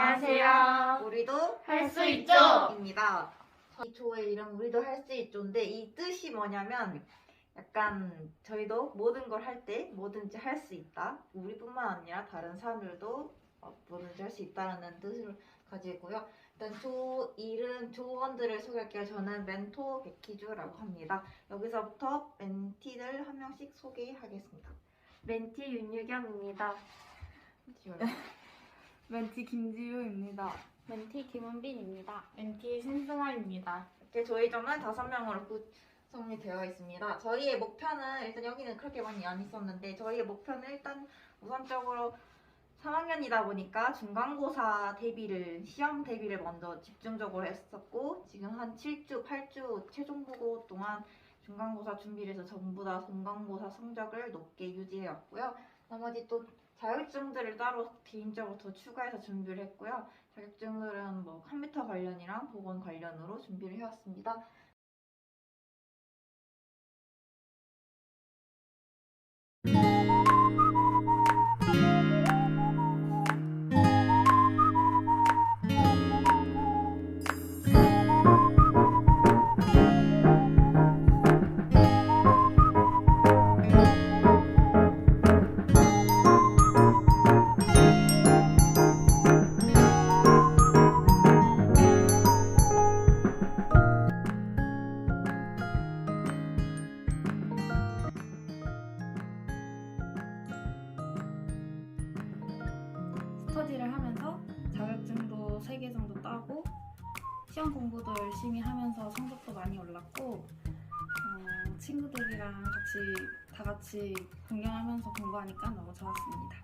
안녕하세요. 우리도 할 수 있죠? 입니다. 이 조의 이름 우리도 할 수 있죠인데 이 뜻이 뭐냐면 약간 저희도 모든 걸 할 때 뭐든지 할 수 있다. 우리뿐만 아니라 다른 사람들도 어, 뭐든지 할 수 있다라는 뜻을 가지고요. 일단 조 이름 조원들을 소개할게요. 저는 멘토 백희주라고 합니다. 여기서부터 멘티들 한 명씩 소개하겠습니다. 멘티 윤유경입니다. 멘티 김지우입니다. 멘티 김은빈입니다. 멘티 신승아입니다. 이렇게 저희 점은 다섯 명으로 구성이 되어 있습니다. 저희의 목표는 일단 여기는 그렇게 많이 안 있었는데 저희의 목표는 일단 우선적으로 3학년이다 보니까 중간고사 대비를 시험 대비를 먼저 집중적으로 했었고 지금 한 7주, 8주 최종 보고 동안 중간고사 준비를 해서 전부 다 중간고사 성적을 높게 유지해 왔고요. 나머지 또 자격증들을 따로 개인적으로 더 추가해서 준비를 했고요. 자격증들은 뭐 컴퓨터 관련이랑 보건 관련으로 준비를 해왔습니다. 스터디를 하면서 자격증도 3개 정도 따고 시험 공부도 열심히 하면서 성적도 많이 올랐고 어, 친구들이랑 같이 다 같이 공경하면서 공부하니까 너무 좋았습니다.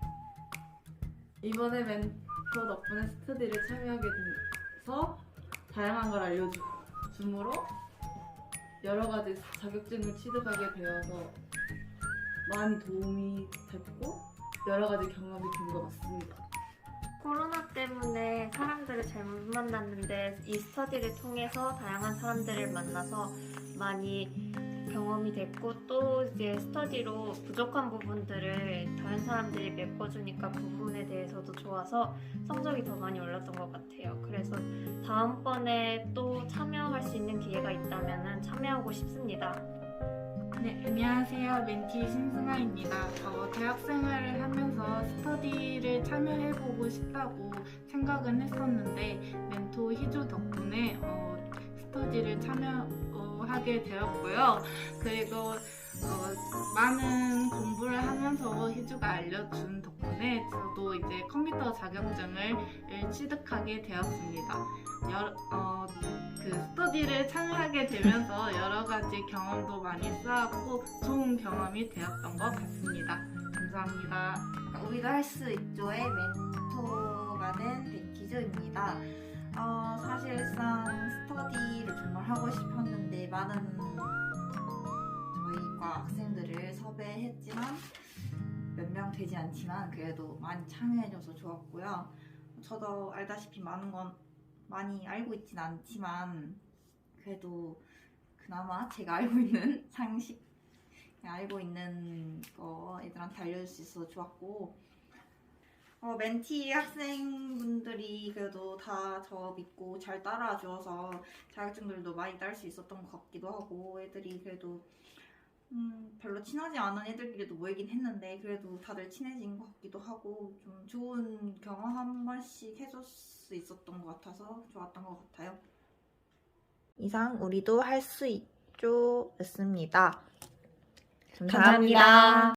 이번에 멘토 덕분에 스터디를 참여하게 돼서 다양한 걸 알려줌으로 여러 가지 자격증을 취득하게 되어서 많이 도움이 됐고 여러 가지 경험이 된 것 같습니다. 코로나 때문에 사람들을 잘 못 만났는데 이 스터디를 통해서 다양한 사람들을 만나서 많이 경험이 됐고 또 이제 스터디로 부족한 부분들을 다른 사람들이 메꿔주니까 그 부분에 대해서도 좋아서 성적이 더 많이 올랐던 것 같아요. 그래서 다음번에 또 참여할 수 있는 기회가 있다면 참여하고 싶습니다. 네, 안녕하세요. 멘티 신승아입니다. 어, 대학 생활을 하면서 스터디를 참여해보고 싶다고 생각은 했었는데 멘토 희주 덕분에 어, 스터디를 참여하게 되었고요. 그리고 어, 많은 공부를 하면서 희주가 알려준 덕분에 저도 이제 컴퓨터 자격증을 취득하게 되었습니다. 여, 어, 그 스터디를 참여하게 되면서 여러 가지 경험도 많이 쌓았고 좋은 경험이 되었던 것 같습니다. 감사합니다. 우리도 할수 있죠의 멘토가 된 백기주입니다. 어, 사실상 스터디를 정말 하고 싶었는데 많은 저희과 학생들을 섭외했지만 몇 명 되지 않지만 그래도 많이 참여해줘서 좋았고요. 저도 알다시피 많은 건 많이 알고 있진 않지만 그래도 그나마 제가 알고 있는 상식 알고 있는 거 애들한테 알려줄 수 있어서 좋았고 어, 멘티 학생분들이 그래도 다 저 믿고 잘 따라와 주어서 자격증들도 많이 딸 수 있었던 것 같기도 하고 애들이 그래도 음, 별로 친하지 않은 애들끼리도 모이긴 했는데 그래도 다들 친해진 것 같기도 하고 좀 좋은 경험 한 번씩 해줄 수 있었던 것 같아서 좋았던 것 같아요. 이상 우리도 할 수 있죠 였습니다. 감사합니다.